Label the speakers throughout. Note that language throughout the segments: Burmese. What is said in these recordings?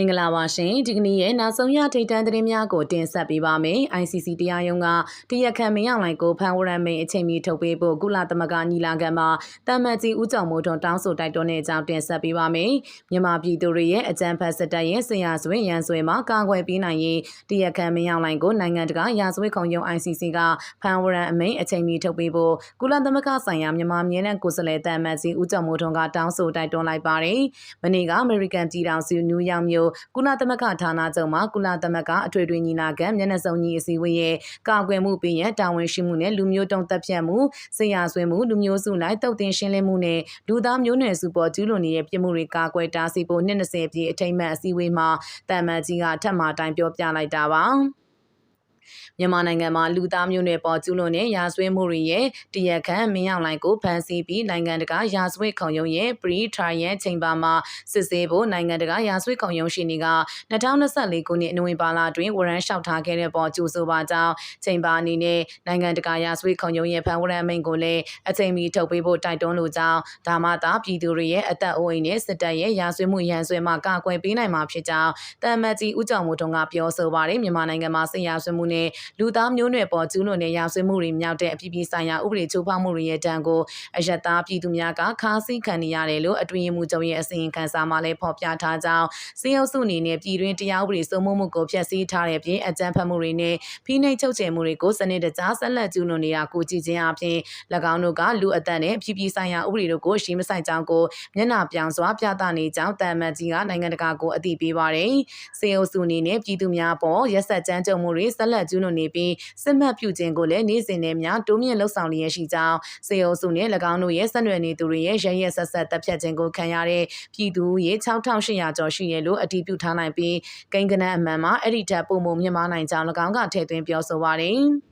Speaker 1: င်္ဂလာပါရှင်ဒီကနေ့ရဲ့နောက်ဆုံးရထိတ်တန့်သတင်းများကိုတင်ဆက်ပေးပါမယ် ICC တရားရုံးကတရားခံမင်းအောင်လိုင်ကိုဖမ်းဝရမ်းမိန်အချိန်မီထုတ်ပေးဖို့ကုလသမဂ္ဂညီလာခံမှာတာမန်ကြီးဦးကျော်မိုးထွန်းတောင်းဆိုတိုက်တွန်းတဲ့အကြောင်းတင်ဆက်ပေးပါမယ်မြန်မာပြည်သူတွေရဲ့အကြမ်းဖက်စစ်တပ်ရဲ့ဆရာဆွေရန်ဆွေမှာကာကွယ်ပေးနိုင်ရေးတရားခံမင်းအောင်လိုင်ကိုနိုင်ငံတကာရာဇဝတ်ခုံရုံး ICC ကဖမ်းဝရမ်းအမိန်အချိန်မီထုတ်ပေးဖို့ကုလသမဂ္ဂဆိုင်ရာမြန်မာပြည်နယ်ကိုယ်စားလှယ်တာမန်ကြီးဦးကျော်မိုးထွန်းကတောင်းဆိုတိုက်တွန်းလိုက်ပါတယ်မနေ့ကအမေရိကန်ပြည်ထောင်စုနယူးယောက်မြို့ကုလသမဂ္ဂဌာနချုပ်မှာကုလသမဂ္ဂအထွေထွေညီလာခံမျက်နှာစုံညီအစည်းအဝေးရဲ့ကာကွယ်မှုပေးရန်တာဝန်ရှိမှုနဲ့လူမျိုးတုံးတပ်ဖြတ်မှုဆရာဆွေးမှုလူမျိုးစုလိုက်တုတ်တင်ရှင်းလင်းမှုနဲ့လူသားမျိုးနွယ်စုပေါ်ကျူးလွန်နေတဲ့ပြစ်မှုတွေကာကွယ်တားဆီးဖို့နှစ်20ပြည့်အထိမ်းအမှတ်အစည်းအဝေးမှာတာမန်ကြီးကထပ်မံတိုင်ပြောပြလိုက်တာပါ။ မြန်မာနိုင်ငံမှာလူသားမျိုးနွယ်ပေါ်ကျူးလွန်တဲ့ရာဇဝတ်မှုတွေရဲ့တရားခံမင်းအောင်လှိုင်ကိုဖမ်းဆီးပြီးနိုင်ငံတကာရာဇဝတ်ခုံရုံးရဲ့ pre-trial chamber မှာစစ်ဆေးဖို့နိုင်ငံတကာရာဇဝတ်ခုံရုံးရှိနေက2024ခုနှစ်နိုဝင်ဘာလတွင်ဝရမ်းလျှောက်ထားခဲ့တဲ့ပေါ်ကြိုးဆိုပါကြောင်းချိန်ပါအနေနဲ့နိုင်ငံတကာရာဇဝတ်ခုံရုံးရဲ့ဖမ်းဝရမ်းမိန့်ကိုလည်းအချိန်မီထုတ်ပေးဖို့တိုက်တွန်းလိုကြောင်းဒါမှသာပြည်သူတွေရဲ့အသက်အိုးအိမ်နဲ့စစ်တပ်ရဲ့ရာဇဝတ်မှုရန်ဆွဲမှကာကွယ်ပေးနိုင်မှာဖြစ်ကြောင်းတမ္မကြီးဦးကျော်မိုးထွန်းကပြောဆိုပါတယ်မြန်မာနိုင်ငံမှာဆင်ရာဆွေးမှုနဲ့လူသားမျိုးနွယ်ပေါ်ကျူးလွန်တဲ့ရာဇဝတ်မှုတွေမြောက်တဲ့အပြည်ပြည်ဆိုင်ရာဥပဒေချိုးဖောက်မှုတွေရဲ့တန်ကိုအယက်သားပြည်သူများကခါးစည်းခံနေရတယ်လို့အတွင်းရေးမှူးချုပ်ရဲ့အစီရင်ခံစာမှာလည်းဖော်ပြထားကြောင်းစီအုပ်စုအနေနဲ့ပြည်တွင်းတရားဥပဒေစိုးမိုးမှုကိုဖျက်ဆီးထားတဲ့ပြင်အကြမ်းဖက်မှုတွေနဲ့ဖိနှိပ်ချုပ်ချယ်မှုတွေကိုစနစ်တကျဆက်လက်ကျူးလွန်နေတာကိုကြည့်ခြင်းအပြင်၎င်းတို့ကလူအသက်နဲ့ပြည်ပြည်ဆိုင်ရာဥပဒေတို့ကိုရှင်းမဆိုင်ကြောင်းကိုမျက်နှာပြောင်စွာပြသနေကြောင်းတန်မတ်ကြီးကနိုင်ငံတကာကိုအသိပေးပါတယ်။စေအုပ်စုအနေနဲ့ပြည်သူများပေါ်ရက်ဆက်ကြမ်းကြုတ်မှုတွေဆက်လက်ကျူးလွန်နေပြီးစစ်မှတ်ပြုခြင်းကိုလည်းနေ့စဉ်နဲ့များတိုးမြင့်လှုပ်ဆောင်လျက်ရှိကြောင်းစေအုပ်စုနဲ့၎င်းတို့ရဲ့ဆက်နွယ်နေသူတွေရဲ့ရရဆက်ဆက်တပ်ဖြတ်ခြင်းကိုခံရတဲ့ပြည်သူရေ6800ကျော်ရှိရလို့အတည်ပြုထားနိုင်ပြီးကိန်းကနန်းအမှန်မှာအဲ့ဒီထက်ပုံမှုမြင့်မားနိုင်ကြောင်း၎င်းကထည့်သွင်းပြောဆိုပါတယ်။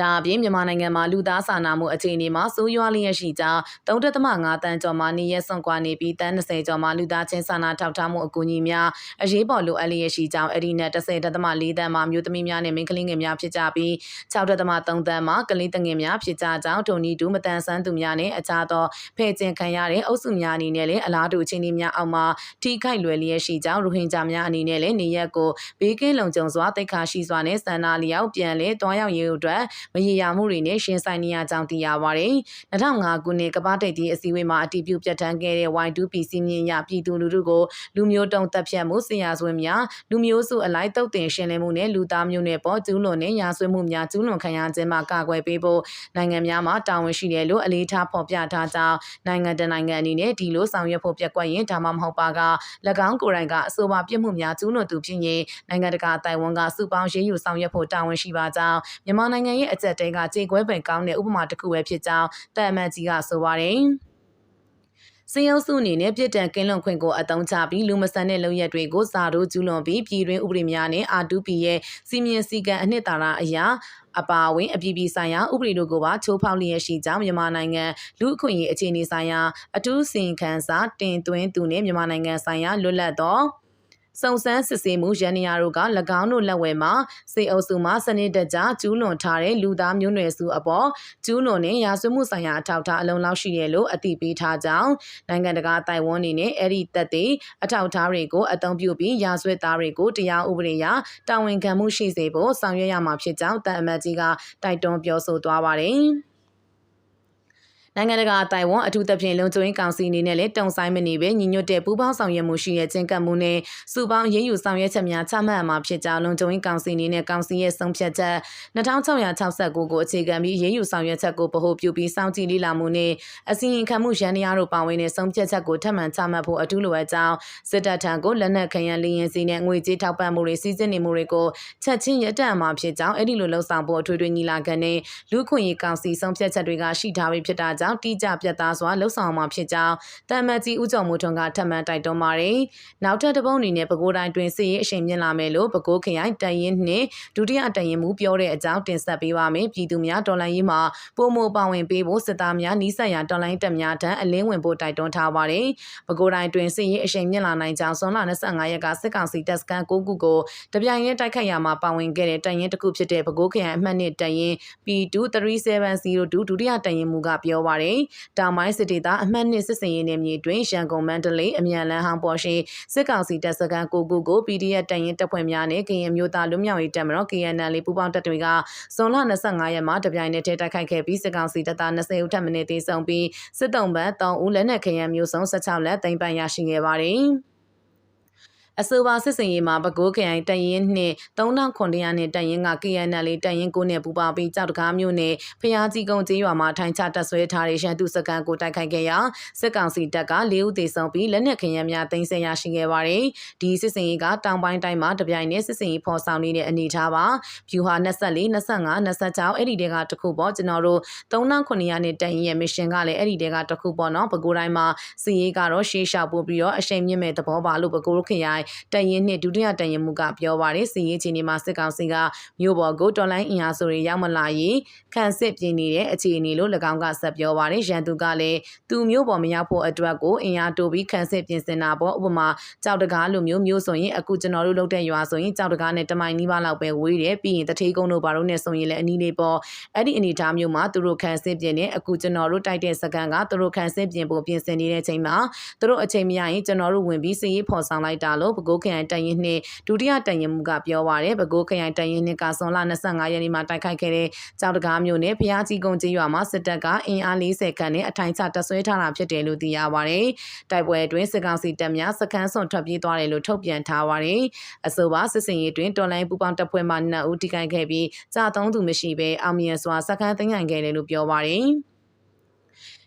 Speaker 1: ဒါအပြင်မြန်မာနိုင်ငံမှာလူသားစာနာမှုအခြေအနေမှာစိုးရွားလျက်ရှိကြောင်း3.5တန်းကျော်မှနေရစွန့်ကွာနေပြီးတန်း20ကျော်မှလူသားချင်းစာနာထောက်ထားမှုအကူအညီများအရေးပေါ်လိုအပ်လျက်ရှိကြောင်းအဲ့ဒီနဲ့30.4တန်းမှမြို့သမီးများနဲ့မိန်းကလေးငယ်များဖြစ်ကြပြီး6.3တန်းမှကလေးတငယ်များဖြစ်ကြကြောင်းဒုံနီတူမတန်ဆန်းသူများနဲ့အခြားသောဖဲ့ကျင်ခံရတဲ့အုပ်စုများအနေနဲ့လည်းအလားတူအခြေအနေများအောက်မှာထိခိုက်လွယ်လျက်ရှိကြောင်းရိုဟင်ဂျာများအနေနဲ့လည်းနေရက်ကိုဘေးကင်းလုံခြုံစွာတိတ်ခါရှိစွာနဲ့စန္ဒာလျောက်ပြန်လဲတွားရောက်ရေးအတွက်မရေရာမှုတွေနဲ့ရှင်ဆိုင်နေရကြောင်းသိရပါတယ်။2005ခုနှစ်ကမ္ဘာတိတ်တီအစည်းအဝေးမှာအတည်ပြုပြဋ္ဌာန်းခဲ့တဲ့ Y2P စီမင်းရပြည်သူလူထုကိုလူမျိုးတုံးတပ်ဖြတ်မှုဆရာဆွေးများလူမျိုးစုအလိုက်တုတ်တင်ရှင်းလင်းမှုနဲ့လူသားမျိုးနဲ့ပေါ်ကျူးလွန်တဲ့ရာဆွေးမှုများကျူးလွန်ခံရခြင်းမှာကာကွယ်ပေးဖို့နိုင်ငံများမှာတာဝန်ရှိတယ်လို့အလေးထားဖော်ပြထားကြောင်းနိုင်ငံတနိုင်ငံအနေနဲ့ဒီလိုဆောင်ရွက်ဖို့ပြက်ကွက်ရင်ဒါမှမဟုတ်ပါက၎င်းကိုယ်တိုင်ကအဆိုပါပြစ်မှုများကျူးလွန်သူဖြစ်ရင်နိုင်ငံတကာတိုင်ဝမ်ကစုပေါင်းရေးယူဆောင်ရွက်ဖို့တာဝန်ရှိပါကြောင်းမြန်မာနိုင်ငံရဲ့အကြက်တဲကကြေကွဲပင်ကောင်းတဲ့ဥပမာတစ်ခုပဲဖြစ်ကြောင်းတန်အမတ်ကြီးကဆိုပါတယ်။စင်ရုပ်စုအနေနဲ့ပြစ်ဒဏ်ကင်းလွန်ခွင့်ကိုအသုံးချပြီးလူမဆန်တဲ့လုပ်ရက်တွေကိုစာတို့ကျူးလွန်ပြီးပြည်တွင်းဥပဒေများနဲ့ R2P ရဲ့စီမင်းစည်းကမ်းအနှစ်သာရအရာအပါအဝင်အပြည်ပြည်ဆိုင်ရာဥပဒေတို့ကိုပါချိုးဖောက်လျက်ရှိကြောင်းမြန်မာနိုင်ငံလူအခွင့်အရေးအခြေအနေဆိုင်ရာအထူးစင်ခန်းစာတင်သွင်းသူနဲ့မြန်မာနိုင်ငံဆိုင်ရာလွတ်လပ်သော စုံစမ်းစစ်ဆေးမှုရန်နေရာတို့က၎င်းတို့လက်ဝဲမှာစေအုပ်စုမှစနစ်တကျကျူးလွန်ထားတဲ့လူသားမျိုးနွယ်စုအပေါ်ကျူးလွန်တဲ့ရာဇဝမှုဆိုင်ရာအထောက်အထားအလုံးလောက်ရှိတယ်လို့အသိပေးထားကြောင်းနိုင်ငံတကာတိုင်ဝမ်နေနဲ့အဲ့ဒီတက်တဲ့အထောက်အထားတွေကိုအသုံးပြုပြီးရာဇဝတ်သားတွေကိုတရားဥပဒေအရတာဝန်ခံမှုရှိစေဖို့ဆောင်ရွက်ရမှာဖြစ်ကြောင်းတန်အမတ်ကြီးကတိုက်တွန်းပြောဆိုသွားပါတယ်။ နိုင်ငံတကာတိုင်ဝမ်အထူးသဖြင့်လုံခြုံရေးကောင်စီအနေနဲ့လည်းတုံဆိုင်မနေပဲညီညွတ်တဲ့ပူးပေါင်းဆောင်ရွက်မှုရှိတဲ့ကျင့်ကပ်မှုနဲ့စုပေါင်းရင်းယူဆောင်ရွက်ချက်များချမှတ်မှာဖြစ်ကြောင်းလုံခြုံရေးကောင်စီအနေနဲ့ကောင်စီရဲ့ဆုံးဖြတ်ချက်2669ကိုအခြေခံပြီးရင်းယူဆောင်ရွက်ချက်ကိုဗဟိုပြုပြီးစောင့်ကြည့်လေ့လာမှုနဲ့အစီရင်ခံမှုရန်တရားတို့ပါဝင်တဲ့ဆုံးဖြတ်ချက်ကိုထပ်မံချမှတ်ဖို့အထူးလိုအပ်ကြောင်းစစ်တပ်ထံကိုလက်နက်ခရန်လျင်စီနဲ့ငွေကြေးထောက်ပံ့မှုတွေစီစဉ်နေမှုတွေကိုချက်ချင်းရပ်တန့်မှာဖြစ်ကြောင်းအဲ့ဒီလိုလှုံ့ဆော်ဖို့အထွေထွေညီလာခံနဲ့လူခွင့်ရေးကောင်စီဆုံးဖြတ်ချက်တွေကရှိထားပြီးဖြစ်တာကြောင့်ကြောင့်တိကျပြတ်သားစွာလှုပ်ဆောင်မှာဖြစ်ကြောင်းတမန်ကြီးဦးကျော်မိုးထွန်းကထပ်မံတိုက်တွန်းပါတယ်။နောက်ထပ်တစ်ပုံအနေနဲ့ပဲခူးတိုင်းတွင်စစ်ရေးအရှိန်မြင့်လာမယ်လို့ပဲခူးခရိုင်တရင်နှင့်ဒုတိယတရင်မူပြောတဲ့အကြောင်းတင်ဆက်ပေးပါမယ်။ပြည်သူများတော်လှန်ရေးမှာပုံမပါဝင်ပေးဖို့စစ်သားများနှီးဆက်ရာတော်လှန်ရေးတပ်များထံအလင်းဝင်ဖို့တိုက်တွန်းထားပါတယ်။ပဲခူးတိုင်းတွင်စစ်ရေးအရှိန်မြင့်လာနိုင်ကြောင်းဆွန်လ25ရက်ကစစ်ကောင်စီတပ်စခန်း9ခုကိုတပြိုင်တည်းတိုက်ခိုက်ရာမှာပါဝင်ခဲ့တဲ့တရင်တစ်ခုဖြစ်တဲ့ပဲခူးခရိုင်အမှတ်နှစ်တရင် P2370 ဒုတိယတရင်မူကပြောပါပါတယ်။တောင်ပိုင်းစစ်ဒေသအမှတ်နှစ်စစ်စင်ရေးနယ်မြေတွင်ရန်ကုန်မန္တလေးအမြန်လန်းဟောင်းပေါ်ရှိစစ်ကောင်စီတပ်စခန်းကိုကိုကို PDF တရင်တပ်ဖွဲ့များနဲ့ကရင်မျိုးသားလူမျိုးရေးတပ်မတော် KNL ပူးပေါင်းတပ်တွေကဇွန်လ25ရက်မှာတပြိုင်နက်တည်းတိုက်ခိုက်ခဲ့ပြီးစစ်ကောင်စီတပ်သား20ဦးထပ်မံတေဆုံးပြီးစစ်တုံးဘတ်3ဦးလက်နက်ခရမ်းမျိုးစုံ16လက်သိမ်းပိုင်ရရှိခဲ့ပါတယ်။ အဆိုပါစစ်စင်ရေးမှာပဲခူးခရိုင်တရင်နှင့်3900နဲ့တရင်က KNL တရင်ကိုနဲ့ပူပါပြီးကြောက်တကားမျိုးနဲ့ဖျားကြီးကုန်းကျေးရွာမှာထိုင်ချတပ်ဆွဲထားတဲ့ရန်သူစကန်ကိုတိုက်ခိုက်ခဲ့ရာစစ်ကောင်စီတပ်က၄ဦးသေဆုံးပြီးလက်နက်ခရမ်းများသိမ်းဆည်းရရှိခဲ့ပါတယ်။ဒီစစ်စင်ရေးကတောင်ပိုင်းတိုင်းမှာတပြိုင်နက်စစ်စင်ရေးဖော်ဆောင်နေတဲ့အနေအထားပါ။ဖြူဟာ24 25 26အဲ့ဒီတဲကတခုပေါ့ကျွန်တော်တို့3900နဲ့တရင်ရဲ့ mission ကလည်းအဲ့ဒီတဲကတခုပေါ့နော်။ပဲခူးတိုင်းမှာစီရေးကတော့ရှေးရှောက်ပို့ပြီးတော့အရှိန်မြင့်မဲ့သဘောပါလို့ပဲခူးခရိုင်တရင်နှင့်ဒုတိယတရင်မှုကပြောပါတယ်စီရေးချင်းဒီမှာစစ်ကောင်စီကမြို့ပေါ်ကိုတော်လိုင်းအင်အားစုတွေရောက်မလာရေးခံစစ်ပြင်နေတဲ့အခြေအနေလို့၎င်းကဆက်ပြောပါတယ်ရန်သူကလည်းသူမြို့ပေါ်မရောက်ဖို့အတွက်ကိုအင်အားတိုးပြီးခံစစ်ပြင်ဆင်တာပေါ့ဥပမာကြောက်တကားလိုမျိုးမျိုးဆိုရင်အခုကျွန်တော်တို့လုပ်တဲ့ရွာဆိုရင်ကြောက်တကားနဲ့တမိုင်နီးပါးလောက်ပဲဝေးတယ်ပြီးရင်တထေးကုန်းတို့ဘာလို့နဲ့ဆိုရင်လည်းအနီးလေးပေါ့အဲ့ဒီအနေအထားမျိုးမှာသူတို့ခံစစ်ပြင်နေအခုကျွန်တော်တို့တိုက်တဲ့စကန်ကသူတို့ခံစစ်ပြင်ဖို့ပြင်ဆင်နေတဲ့ချိန်မှာသူတို့အချိန်မရရင်ကျွန်တော်တို့ဝင်ပြီးစီရေးဖော်ဆောင်လိုက်တာလို့ဘကိုးခရိုင်တရင်နှင့်ဒုတိယတရင်မှုကပြောပါရယ်ပဲခူးခရိုင်တရင်နှင့်ကဆွန်လ25ရက်နေ့မှာတိုက်ခိုက်ခဲ့တဲ့ကြောက်တကားမြို့နယ်ဖျားကြီးကုန်းကျေးရွာမှာစစ်တပ်ကအင်အား40ခန့်နဲ့အထိုင်ချတပ်ဆွဲထားတာဖြစ်တယ်လို့သိရပါရယ်တိုက်ပွဲအတွင်းစစ်ကောင်စီတပ်များစခန်းစွန်ထွက်ပြေးသွားတယ်လို့ထုတ်ပြန်ထားပါရယ်အဆိုပါစစ်စင်ရေးတွင်တော်လိုင်းပူပေါင်းတပ်ဖွဲ့မှ2ဦးထိခိုက်ခဲ့ပြီးကြာသုံးသူမရှိဘဲအောင်မြင်စွာစခန်းသိမ်းနိုင်ခဲ့တယ်လို့ပြောပါရယ်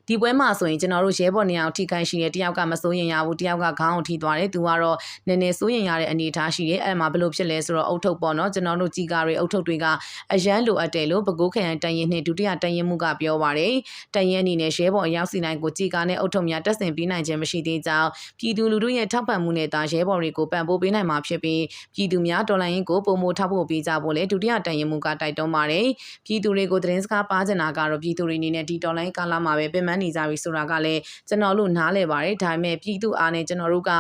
Speaker 1: ဒီပွဲမှာဆိုရင်ကျွန်တော်တို့ရဲဘော်နေအောင်ထိခိုက်ရှိတယ်တယောက်ကမစိုးရင်ရဘူးတယောက်ကခေါင်းကိုထိသွားတယ်သူကတော့နည်းနည်းစိုးရင်ရတဲ့အနေအထားရှိတယ်အဲ့မှာဘယ်လိုဖြစ်လဲဆိုတော့အုတ်ထုတ်ပေါ့နော်ကျွန်တော်တို့ကြီးကားတွေအုတ်ထုတ်တွေကအရန်လိုအပ်တယ်လို့ပဲခူးခရိုင်တန်ရင်နှင့်ဒုတိယတန်ရင်မှုကပြောပါတယ်တန်ရင်အနေနဲ့ရဲဘော်အရောက်စီနိုင်ကိုကြီးကားနဲ့အုတ်ထုတ်များတက်ဆင်ပေးနိုင်ခြင်းမရှိသေးကြောင်းပြည်သူလူထုရဲ့ထောက်ပံ့မှုနဲ့တာရဲဘော်တွေကိုပံ့ပိုးပေးနိုင်မှာဖြစ်ပြီးပြည်သူများတော်လှန်ရေးကိုပုံမိုထောက်ဖို့ပေးကြဖို့လေဒုတိယတန်ရင်မှုကတိုက်တွန်းပါတယ်ပြည်သူတွေကိုသတင်းစကားပါချင်တာကတော့ပြည်သူတွေအနေနဲ့ဒီတော်လှန်ရေးကာလမှာပဲပြင်ပန်းနေကြပြီဆိုတာကလည်းကျွန်တော်တို့နားလည်ပါတယ်ဒါပေမဲ့ပြည်သူအားနဲ့ကျွန်တော်တို့က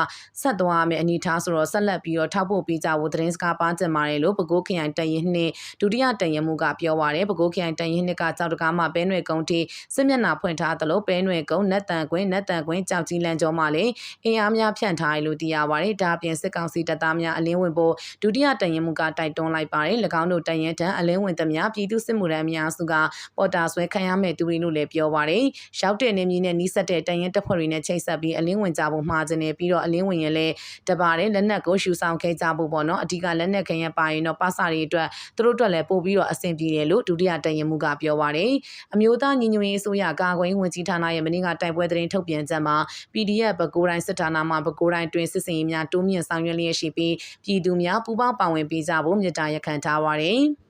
Speaker 1: ဆက်သွားရမယ့်အနေအထားဆိုတော့ဆက်လက်ပြီးတော့ထောက်ဖို့ပေးကြဖို့သတင်းစကားပါကျင်ပါတယ်လို့ပဲခူးခရိုင်တရင်နှင့်ဒုတိယတရင်မှုကပြောပါတယ်ပဲခူးခရိုင်တရင်နှင့်ကကြောက်တကားမှာပဲနွယ်ကုန်းထိစစ်မျက်နှာဖွင့်ထားသလိုပဲနွယ်ကုန်းနတ်တန်ကွင်းနတ်တန်ကွင်းကြောက်ကြီးလန်ကျော်မှာလည်းအင်အားများဖြန့်ထားတယ်လို့သိရပါတယ်ဒါအပြင်စစ်ကောင်စီတပ်သားများအလင်းဝင်ဖို့ဒုတိယတရင်မှုကတိုက်တွန်းလိုက်ပါတယ်၎င်းတို့တရင်တန်းအလင်းဝင်သမျှပြည်သူစစ်မှုထမ်းများစုကပေါ်တာဆွဲခံရမဲ့သူတွေလို့လည်းပြောပါတယ်ရောက်တဲ့နေမြင့်နဲ့နီးစပ်တဲ့တရင်တပ်ဖွဲ့တွေနဲ့ချိတ်ဆက်ပြီးအလင်းဝင်ကြဖို့မှာခြင်းနဲ့ပြီးတော့အလင်းဝင်ရင်လည်းတပါတယ်လက်နက်ကိုရှူဆောင်ခဲ့ကြဖို့ပေါ့နော်အဓိကလက်နက်ခင်ရပါရင်တော့ပါစာတွေအတွက်သူတို့အတွက်လည်းပို့ပြီးတော့အဆင်ပြေတယ်လို့ဒုတိယတရင်မှုကပြောပါတယ်အမျိုးသားညီညွတ်ရေးအစိုးရကာကွယ်ဝင်ကြီးဌာနရဲ့မင်းကတိုက်ပွဲသတင်းထုတ်ပြန်ချက်မှာ PDF ဘကိုးတိုင်းစစ်ဌာနမှဘကိုးတိုင်းတွင်စစ်စင်ရေးများတိုးမြင့်ဆောင်ရွက်လျက်ရှိပြီးပြည်သူများပူးပေါင်းပါဝင်ပေးကြဖို့မြစ်တာရက်ခံထားပါတယ်။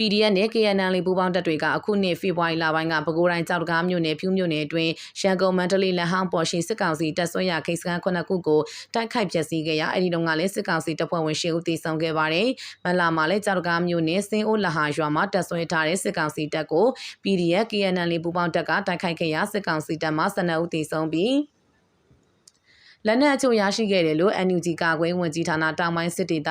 Speaker 1: PDF နဲ့ KNL ပူးပေါင်းတပ်တွေကအခုနှစ်ဖေဖော်ဝါရီလပိုင်းကပဲခူးတိုင်းကြောက်တကားမြို့နယ်ဖြူးမြို့နယ်အတွင်းရန်ကုန်မန္တလေးလက်ဟောင်းပေါ်ရှိစစ်ကောင်စီတပ်ဆွဲရခိစကန်ခုနှစ်ခုကိုတိုက်ခိုက်ဖျက်ဆီးခဲ့ရအဲဒီတုန်းကလည်းစစ်ကောင်စီတပ်ဖွဲ့ဝင်ရှစ်ဦးသေဆုံးခဲ့ပါတယ်။မလာမှာလည်းကြောက်တကားမြို့နယ်စင်းအိုးလဟာရွာမှာတပ်ဆွဲထားတဲ့စစ်ကောင်စီတပ်ကို PDF KNL ပူးပေါင်းတပ်ကတိုက်ခိုက်ခဲ့ရစစ်ကောင်စီတပ်မှ12ဦးသေဆုံးပြီးလက်နက်အချို့ရရှိခဲ့တယ်လို့ NUG ကာကွယ်ဝင်ကြီးဌာနတောင်ပိုင်းစစ်ဒေသ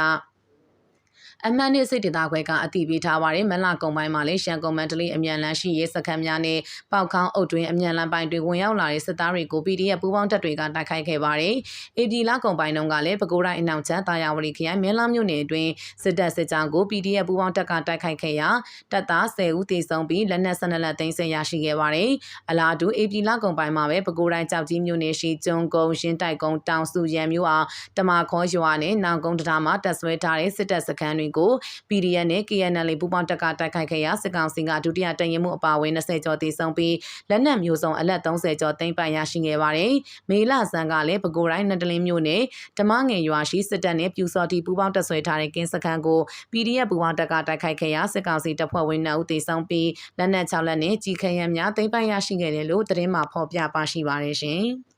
Speaker 1: အမှန်နဲ့စိတ်ဒေသခွဲကအတိပေးထားပါတယ်မလကုံပိုင်းမှာလည်းရှန်ကုန်မန္တလေးအမြန်လန်းရှိရေးစခန်းများနဲ့ပေါက်ခေါင်းအုပ်တွင်အမြန်လန်းပိုင်းတွေဝင်ရောက်လာတဲ့စစ်သားတွေကို PDF ပူးပေါင်းတပ်တွေကတိုက်ခိုက်ခဲ့ပါတယ်။ AB လကုံပိုင်းတုန်းကလည်းပဲခူးတိုင်းအနောက်ချမ်းတာယာဝတီခရိုင်မဲလာမြို့နယ်အတွင်းစစ်တပ်စစ်ကြောင်းကို PDF ပူးပေါင်းတပ်ကတိုက်ခိုက်ခဲ့ရာတပ်သား10ဦးသေဆုံးပြီးလက်နက်12လက်သိမ်းဆည်းရရှိခဲ့ပါတယ်။အလားတူ AB လကုံပိုင်းမှာပဲပဲခူးတိုင်းကြောက်ကြီးမြို့နယ်ရှိကျွန်းကုန်းရင်းတိုက်ကုန်းတောင်စုရံမြို့အားတမခေါ်ရွာနဲ့နောင်ကုန်းတံမှာတပ်ဆွဲထားတဲ့စစ်တပ်စခန်းတွေကို PDF နဲ့ KNL ပူးပေါင်းတပ်ကတိုက်ခိုက်ခဲ့ရာစစ်ကောင်စီကဒုတိယတရင်မှုအပါအဝင်20ကျော်သေဆုံးပြီးလက်နက်မျိုးစုံအလက်30ကျော်သိမ်းပိုင်ရရှိခဲ့ပါတယ်။မေလဆန်ကလည်းပဲခူးတိုင်းနတလင်းမြို့နယ်ဓမငယ်ရွာရှိစစ်တပ်နဲ့ပြူစော်တီပူးပေါင်းတပ်ဆွဲထားတဲ့ကင်းစခန်းကို PDF ပူးပေါင်းတပ်ကတိုက်ခိုက်ခဲ့ရာစစ်ကောင်စီတပ်ဖွဲ့ဝင်2ဦးသေဆုံးပြီးလက်နက်6လက်နဲ့ကြီးခရံများသိမ်းပိုင်ရရှိခဲ့တယ်လို့သတင်းမှဖော်ပြပါရှိပါတယ်ရှင်။